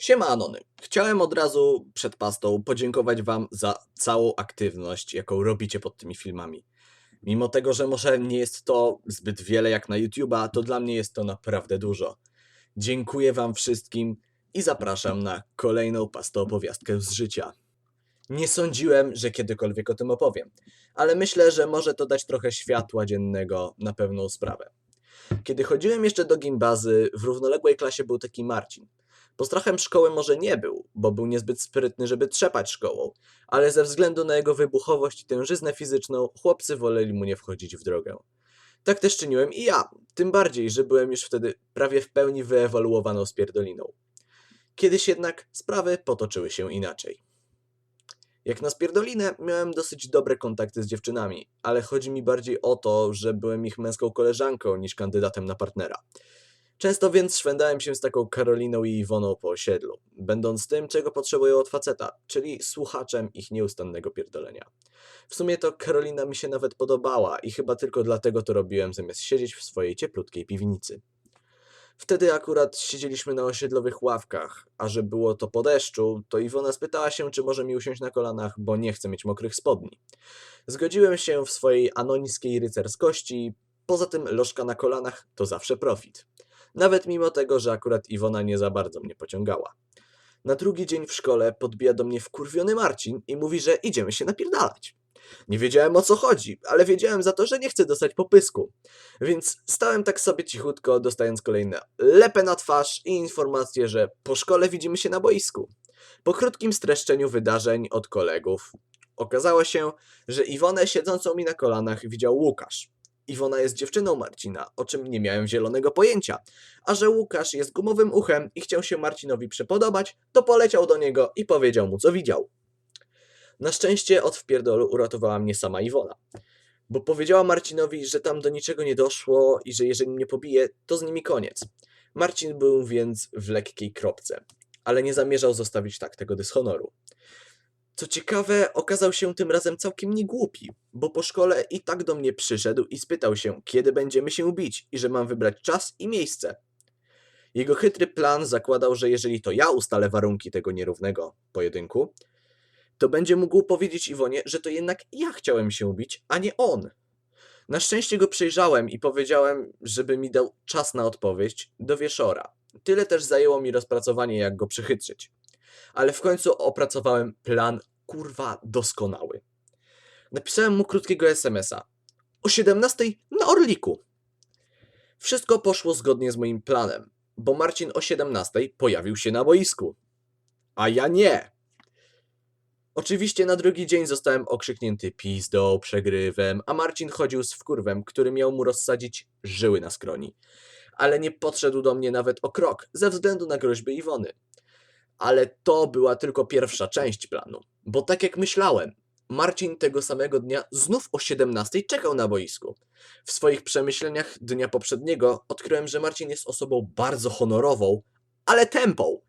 Siema Anony. Chciałem od razu przed pastą podziękować Wam za całą aktywność, jaką robicie pod tymi filmami. Mimo tego, że może nie jest to zbyt wiele jak na YouTube'a, to dla mnie jest to naprawdę dużo. Dziękuję Wam wszystkim i zapraszam na kolejną pastoopowiastkę z życia. Nie sądziłem, że kiedykolwiek o tym opowiem, ale myślę, że może to dać trochę światła dziennego na pewną sprawę. Kiedy chodziłem jeszcze do gimbazy, w równoległej klasie był taki Marcin. Postrachem szkoły może nie był, bo był niezbyt sprytny, żeby trzepać szkołą, ale ze względu na jego wybuchowość i tężyznę fizyczną, chłopcy woleli mu nie wchodzić w drogę. Tak też czyniłem i ja, tym bardziej, że byłem już wtedy prawie w pełni wyewoluowaną spierdoliną. Kiedyś jednak sprawy potoczyły się inaczej. Jak na spierdolinę miałem dosyć dobre kontakty z dziewczynami, ale chodzi mi bardziej o to, że byłem ich męską koleżanką niż kandydatem na partnera. Często więc szwendałem się z taką Karoliną i Iwoną po osiedlu, będąc tym, czego potrzebują od faceta, czyli słuchaczem ich nieustannego pierdolenia. W sumie to Karolina mi się nawet podobała i chyba tylko dlatego to robiłem, zamiast siedzieć w swojej cieplutkiej piwnicy. Wtedy akurat siedzieliśmy na osiedlowych ławkach, a że było to po deszczu, to Iwona spytała się, czy może mi usiąść na kolanach, bo nie chce mieć mokrych spodni. Zgodziłem się w swojej anoniskiej rycerskości, poza tym lożka na kolanach to zawsze profit. Nawet mimo tego, że akurat Iwona nie za bardzo mnie pociągała. Na drugi dzień w szkole podbija do mnie wkurwiony Marcin i mówi, że idziemy się napierdalać. Nie wiedziałem o co chodzi, ale wiedziałem za to, że nie chcę dostać popysku. Więc stałem tak sobie cichutko, dostając kolejne lepę na twarz i informację, że po szkole widzimy się na boisku. Po krótkim streszczeniu wydarzeń od kolegów okazało się, że Iwonę siedzącą mi na kolanach widział Łukasz. Iwona jest dziewczyną Marcina, o czym nie miałem zielonego pojęcia. A że Łukasz jest gumowym uchem i chciał się Marcinowi przepodobać, to poleciał do niego i powiedział mu, co widział. Na szczęście od wpierdolu uratowała mnie sama Iwona. Bo powiedziała Marcinowi, że tam do niczego nie doszło i że jeżeli mnie pobije, to z nimi koniec. Marcin był więc w lekkiej kropce, ale nie zamierzał zostawić tak tego dyshonoru. Co ciekawe, okazał się tym razem całkiem niegłupi, bo po szkole i tak do mnie przyszedł i spytał się, kiedy będziemy się bić i że mam wybrać czas i miejsce. Jego chytry plan zakładał, że jeżeli to ja ustalę warunki tego nierównego pojedynku, to będzie mógł powiedzieć Iwonie, że to jednak ja chciałem się bić, a nie on. Na szczęście go przejrzałem i powiedziałem, żeby mi dał czas na odpowiedź do wieczora. Tyle też zajęło mi rozpracowanie, jak go przechytrzyć. Ale w końcu opracowałem plan kurwa doskonały. Napisałem mu krótkiego SMS-a. O 17 na Orliku. Wszystko poszło zgodnie z moim planem, bo Marcin o 17 pojawił się na boisku. A ja nie. Oczywiście na drugi dzień zostałem okrzyknięty pizdą, przegrywem, a Marcin chodził z wkurwem, który miał mu rozsadzić żyły na skroni. Ale nie podszedł do mnie nawet o krok, ze względu na groźby Iwony. Ale to była tylko pierwsza część planu, bo tak jak myślałem, Marcin tego samego dnia znów o 17 czekał na boisku. W swoich przemyśleniach dnia poprzedniego odkryłem, że Marcin jest osobą bardzo honorową, ale tępą.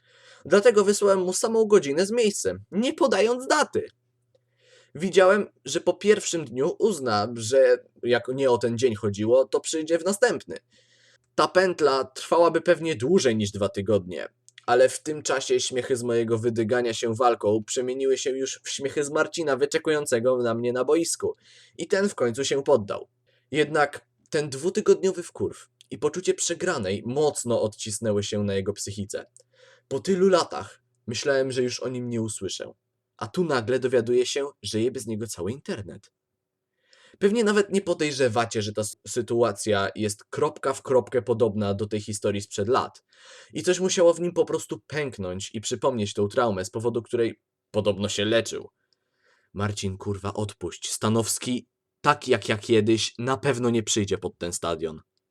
Dlatego wysłałem mu samą godzinę z miejscem, nie podając daty. Widziałem, że po pierwszym dniu uzna, że jak nie o ten dzień chodziło, to przyjdzie w następny. Ta pętla trwałaby pewnie dłużej niż dwa tygodnie, ale w tym czasie śmiechy z mojego wydygania się walką przemieniły się już w śmiechy z Marcina wyczekującego na mnie na boisku i ten w końcu się poddał. Jednak ten dwutygodniowy wkurw i poczucie przegranej mocno odcisnęły się na jego psychice. Po tylu latach myślałem, że już o nim nie usłyszę, a tu nagle dowiaduję się, że jebie z niego cały internet. Pewnie nawet nie podejrzewacie, że ta sytuacja jest kropka w kropkę podobna do tej historii sprzed lat. I coś musiało w nim po prostu pęknąć i przypomnieć tą traumę, z powodu której podobno się leczył. Marcin, kurwa, odpuść. Stanowski, tak jak ja kiedyś, na pewno nie przyjdzie pod ten stadion.